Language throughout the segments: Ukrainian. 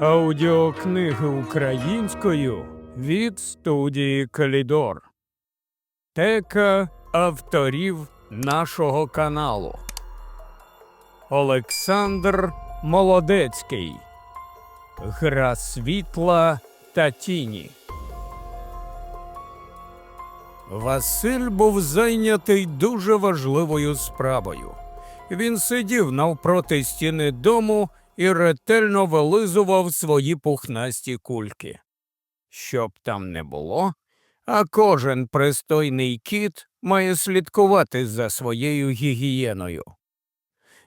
Аудіокниги українською від студії Калідор. Тека авторів нашого каналу. Олександр Молодецький. Гра світла та тіні. Василь був зайнятий дуже важливою справою. Він сидів навпроти стіни дому і ретельно вилизував свої пухнасті кульки. Щоб там не було, а кожен пристойний кіт має слідкувати за своєю гігієною.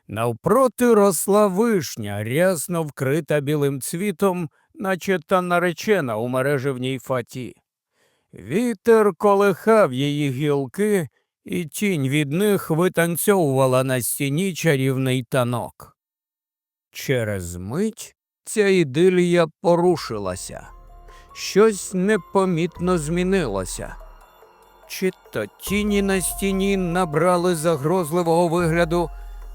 Навпроти росла вишня, рясно вкрита білим цвітом, наче та наречена у мережевній фаті. Вітер колихав її гілки, і тінь від них витанцьовувала на стіні чарівний танок. Через мить ця ідилія порушилася. Щось непомітно змінилося. Чи то тіні на стіні набрали загрозливого вигляду,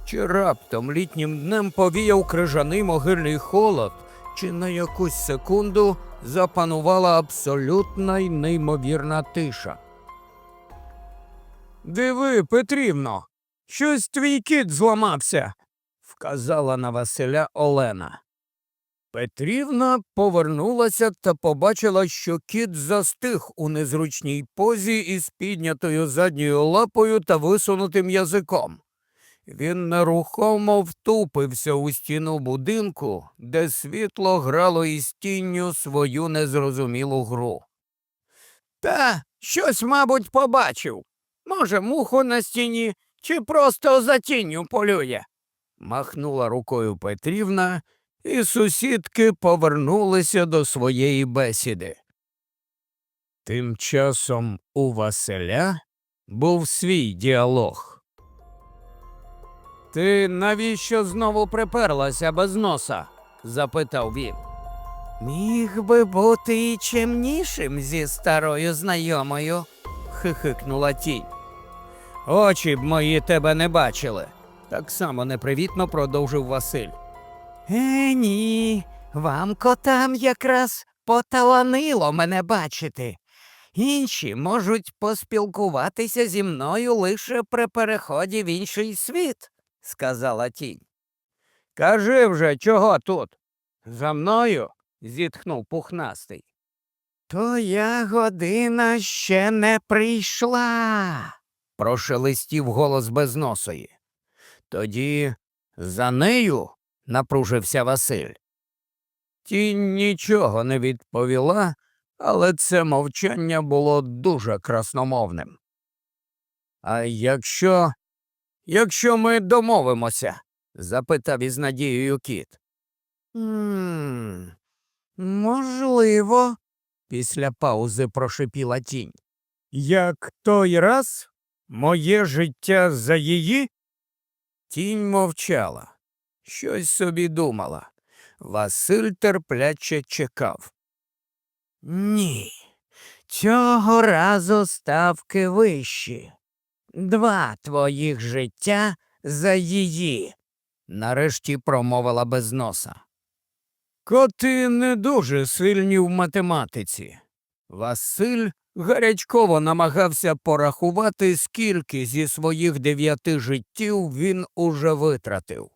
чи раптом літнім днем повіяв крижаний могильний холод, чи на якусь секунду запанувала абсолютна й неймовірна тиша. Диви, Петрівно, щось твій кіт зламався, вказала на Василя Олена. Петрівна повернулася та побачила, що кіт застиг у незручній позі із піднятою задньою лапою та висунутим язиком. Він нерухомо втупився у стіну будинку, де світло грало із тінню свою незрозумілу гру. Та щось, мабуть, побачив. Може, муху на стіні, чи просто за тінню полює. Махнула рукою Петрівна, і сусідки повернулися до своєї бесіди. Тим часом у Василя був свій діалог. Ти навіщо знову приперлася без носа? запитав він. Міг би бути і чемнішим зі старою знайомою, хихикнула тінь. Очі б мої тебе не бачили, так само непривітно продовжив Василь. Е, ні, вам котам якраз поталанило мене бачити. Інші можуть поспілкуватися зі мною лише при переході в інший світ, сказала тінь. Кажи вже, чого тут? За мною? зітхнув пухнастий. Твоя година ще не прийшла, прошелестів голос безносої. Тоді за нею напружився Василь. Тінь нічого не відповіла, але це мовчання було дуже красномовним. А якщо. якщо ми домовимося? запитав із надією кіт. «М, Можливо, після паузи прошипіла тінь. Як той раз моє життя за її? Тінь мовчала, щось собі думала. Василь терпляче чекав. Ні, цього разу ставки вищі. Два твоїх життя за її, нарешті промовила без носа. Коти не дуже сильні в математиці. Василь гарячково намагався порахувати, скільки зі своїх дев'яти життів він уже витратив.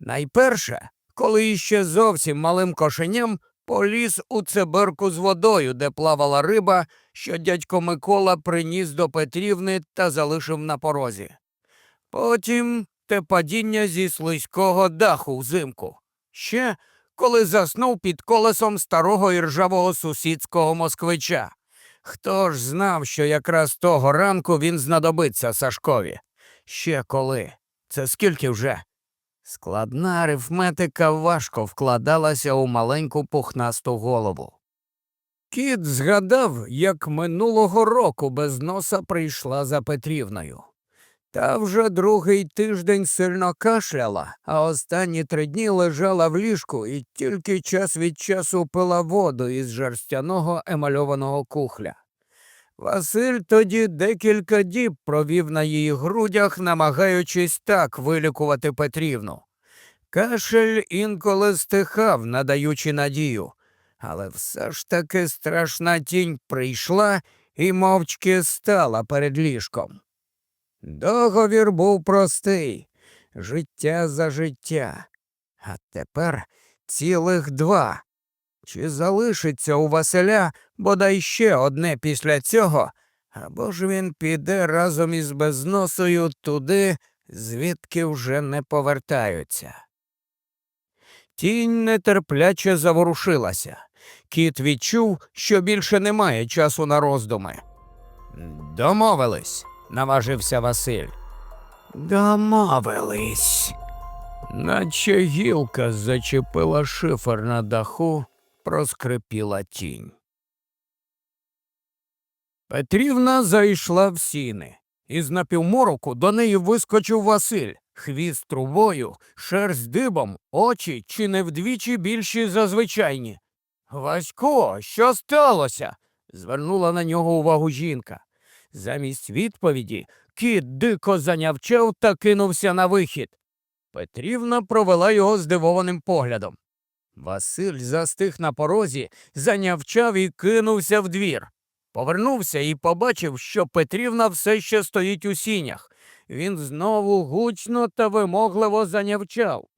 Найперше, коли іще зовсім малим кошеням поліз у циберку з водою, де плавала риба, що дядько Микола приніс до Петрівни та залишив на порозі. Потім те падіння зі слизького даху взимку. Ще коли заснув під колесом старого іржавого сусідського москвича. Хто ж знав, що якраз того ранку він знадобиться Сашкові? Ще коли? Це скільки вже? Складна арифметика важко вкладалася у маленьку пухнасту голову. Кіт згадав, як минулого року без носа прийшла за Петрівною. Та вже другий тиждень сильно кашляла, а останні три дні лежала в ліжку і тільки час від часу пила воду із жерстяного емальованого кухля. Василь тоді декілька діб провів на її грудях, намагаючись так вилікувати Петрівну. Кашель інколи стихав, надаючи надію, але все ж таки страшна тінь прийшла і мовчки стала перед ліжком. Договір був простий життя за життя, а тепер цілих два. Чи залишиться у Василя бодай ще одне після цього, або ж він піде разом із безносою туди, звідки вже не повертаються. Тінь нетерпляче заворушилася. Кіт відчув, що більше немає часу на роздуми. Домовились, наважився Василь. Домовились. Наче гілка зачепила шифер на даху, проскрипіла тінь. Петрівна зайшла в сіни. Із напівмороку до неї вискочив Василь, хвіст трубою, шерсть дибом, очі чи не вдвічі більші за звичайні. Васько, що сталося? звернула на нього увагу жінка. Замість відповіді кіт дико занявчав та кинувся на вихід. Петрівна провела його здивованим поглядом. Василь застиг на порозі, занявчав і кинувся в двір. Повернувся і побачив, що Петрівна все ще стоїть у сінях. Він знову гучно та вимогливо занявчав.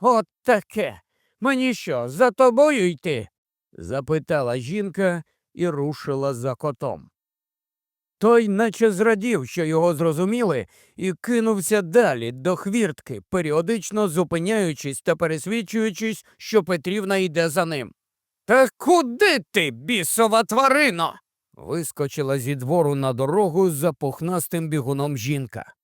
От таке. Мені що, за тобою йти? запитала жінка і рушила за котом. Той наче зрадів, що його зрозуміли, і кинувся далі до хвіртки, періодично зупиняючись та пересвідчуючись, що Петрівна йде за ним. Та куди ти, бісова тварино? вискочила зі двору на дорогу за пухнастим бігуном жінка.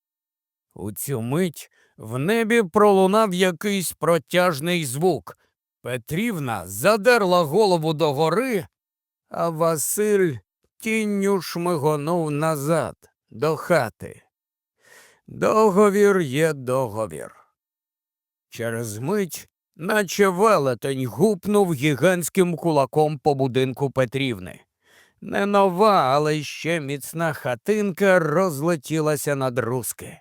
У цю мить в небі пролунав якийсь протяжний звук. Петрівна задерла голову догори, а Василь тінню шмигонув назад до хати. Договір є договір. Через мить, наче велетень, гупнув гігантським кулаком по будинку Петрівни. Не нова, але ще міцна хатинка розлетілася на друзки.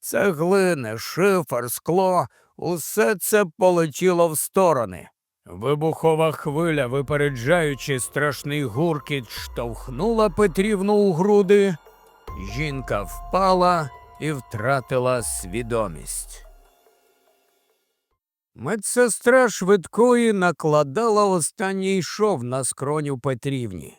Цеглини, шифер, скло усе це полетіло в сторони. Вибухова хвиля, випереджаючи страшний гуркіт, штовхнула Петрівну у груди. Жінка впала і втратила свідомість. Медсестра швидкої накладала останній шов на скроню Петрівні.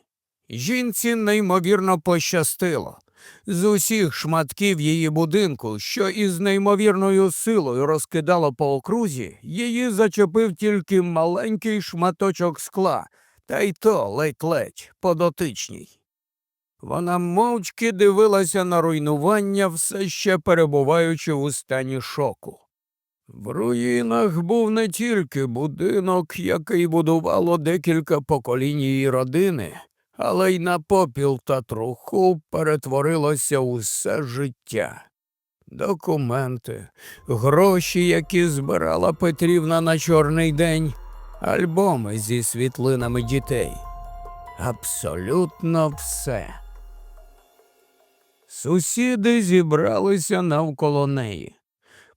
Жінці неймовірно пощастило. З усіх шматків її будинку, що із неймовірною силою розкидало по окрузі, її зачепив тільки маленький шматочок скла, та й то ледь-ледь по дотичній. Вона мовчки дивилася на руйнування, все ще перебуваючи у стані шоку. В руїнах був не тільки будинок, який будувало декілька поколінь її родини, але й на попіл та труху перетворилося усе життя. Документи, гроші, які збирала Петрівна на чорний день, альбоми зі світлинами дітей. Абсолютно все. Сусіди зібралися навколо неї.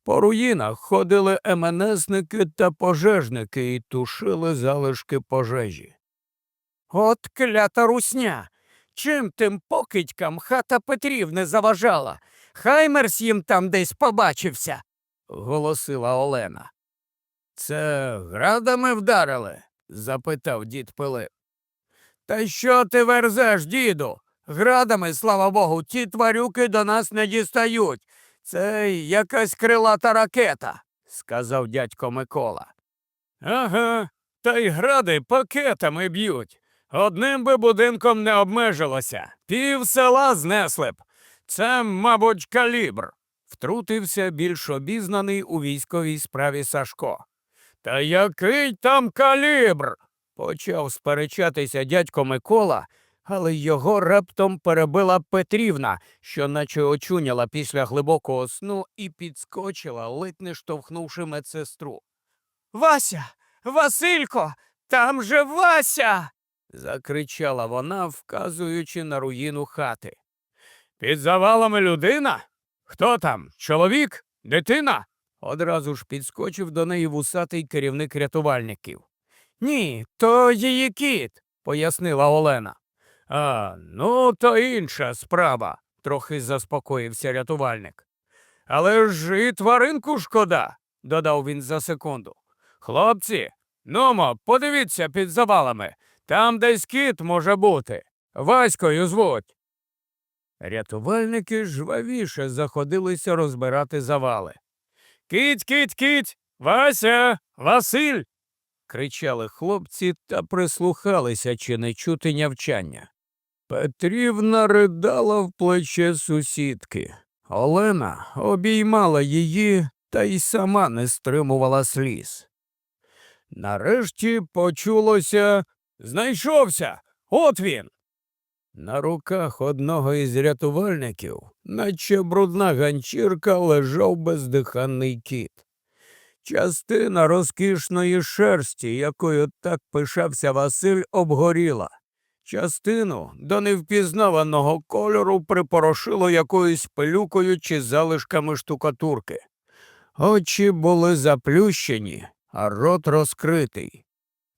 По руїнах ходили МНСники та пожежники і тушили залишки пожежі. От клята русня. Чим тим покидькам хата Петрівни заважала? Хаймерс їм там десь побачився, голосила Олена. Це градами вдарили? запитав дід Пилип. Та що ти верзеш, діду? Градами, слава Богу, ті тварюки до нас не дістають. Це якась крилата ракета, сказав дядько Микола. Ага, та й гради пакетами б'ють. Одним би будинком не обмежилося, пів села знесли б. Це, мабуть, калібр, втрутився більш обізнаний у військовій справі Сашко. Та який там калібр? почав сперечатися дядько Микола, але його раптом перебила Петрівна, що наче очуняла після глибокого сну і підскочила, ледь не штовхнувши медсестру. Вася, Василько, там же Вася. Закричала вона, вказуючи на руїну хати. Під завалами людина? Хто там? Чоловік? Дитина? Одразу ж підскочив до неї вусатий керівник рятувальників. Ні, то її кіт, пояснила Олена. А, ну, то інша справа, трохи заспокоївся рятувальник. Але ж і тваринку шкода, додав він за секунду. Хлопці, нумо, подивіться під завалами. Там десь кіт може бути. Ваською звуть. Рятувальники жвавіше заходилися розбирати завали. Кить, кить, кить, Вася, Василь. кричали хлопці та прислухалися, чи не чути нявчання. Петрівна ридала в плече сусідки. Олена обіймала її та й сама не стримувала сліз. Нарешті почулося знайшовся. От він. На руках одного із рятувальників, наче брудна ганчірка, лежав бездиханний кіт. Частина розкішної шерсті, якою так пишався Василь, обгоріла. Частину до невпізнаваного кольору припорошило якоюсь пилюкою чи залишками штукатурки. Очі були заплющені, а рот розкритий.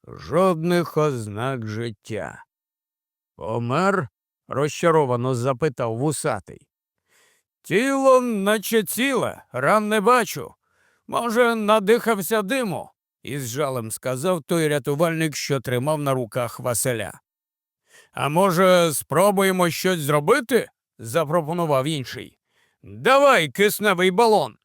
Жодних ознак життя. Помер? розчаровано запитав вусатий. Тіло, наче ціле, ран не бачу. Може, надихався диму, із жалем сказав той рятувальник, що тримав на руках Василя. А може, спробуємо щось зробити? запропонував інший. Давай кисневий балон.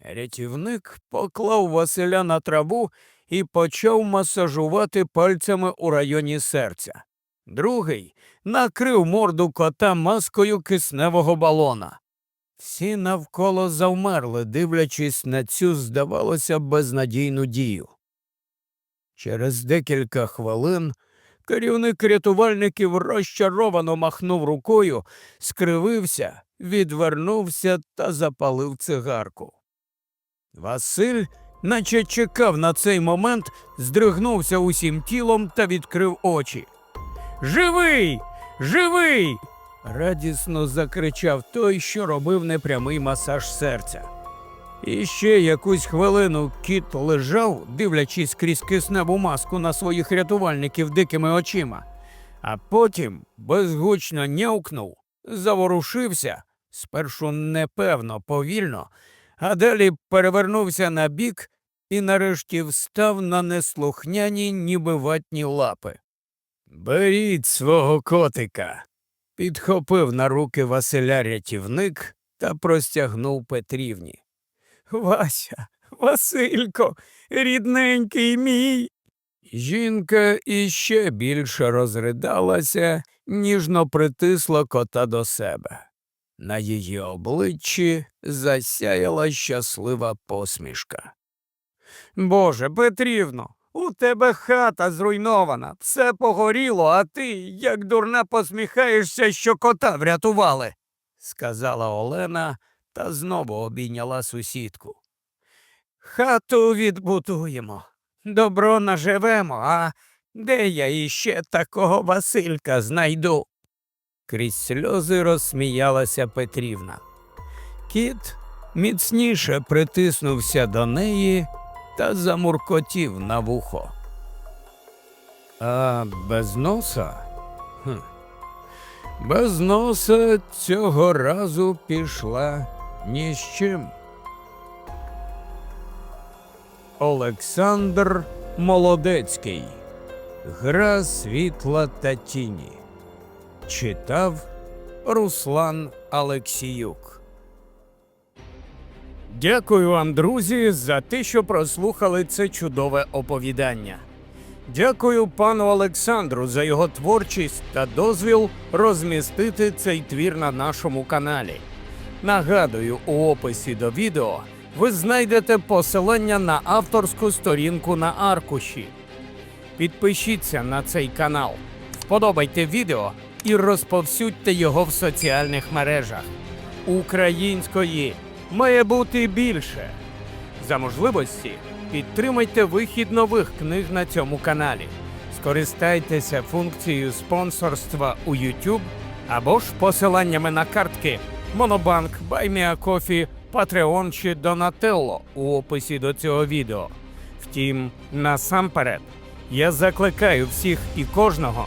Рятівник поклав Василя на траву і почав масажувати пальцями у районі серця. Другий накрив морду кота маскою кисневого балона. Всі навколо завмерли, дивлячись на цю, здавалося, безнадійну дію. Через декілька хвилин керівник рятувальників розчаровано махнув рукою, скривився, відвернувся та запалив цигарку. Василь, наче чекав на цей момент, здригнувся усім тілом та відкрив очі. Живий! Живий! радісно закричав той, що робив непрямий масаж серця. І ще якусь хвилину кіт лежав, дивлячись крізь кисневу маску на своїх рятувальників дикими очима, а потім безгучно нявкнув, заворушився, спершу непевно, повільно, а далі перевернувся на бік і нарешті встав на неслухняні, ніби ватні лапи. Беріть свого котика. Підхопив на руки Василя рятівник та простягнув Петрівні. Вася, Василько, рідненький мій. Жінка іще більше розридалася, ніжно притисла кота до себе. На її обличчі засяяла щаслива посмішка. Боже, Петрівно, у тебе хата зруйнована, все погоріло, а ти, як дурна, посміхаєшся, що кота врятували, сказала Олена та знову обійняла сусідку. Хату відбудуємо, добро наживемо, а де я іще такого Василька знайду? Крізь сльози розсміялася Петрівна. Кіт міцніше притиснувся до неї та замуркотів на вухо. А без носа? Хм. Без носа цього разу пішла ні з чим. Олександр Молодецький. Гра світла та тіні. Читав Руслан Алексіюк. Дякую вам, друзі, за те, що прослухали це чудове оповідання. Дякую пану Олександру за його творчість та дозвіл розмістити цей твір на нашому каналі. Нагадую, у описі до відео ви знайдете посилання на авторську сторінку на аркуші. Підпишіться на цей канал, вподобайте відео і розповсюдьте його в соціальних мережах. Української має бути більше. За можливості підтримайте вихід нових книг на цьому каналі. Скористайтеся функцією спонсорства у YouTube або ж посиланнями на картки Monobank, BuyMeACoffee Patreon чи Donatello у описі до цього відео. Втім, насамперед, я закликаю всіх і кожного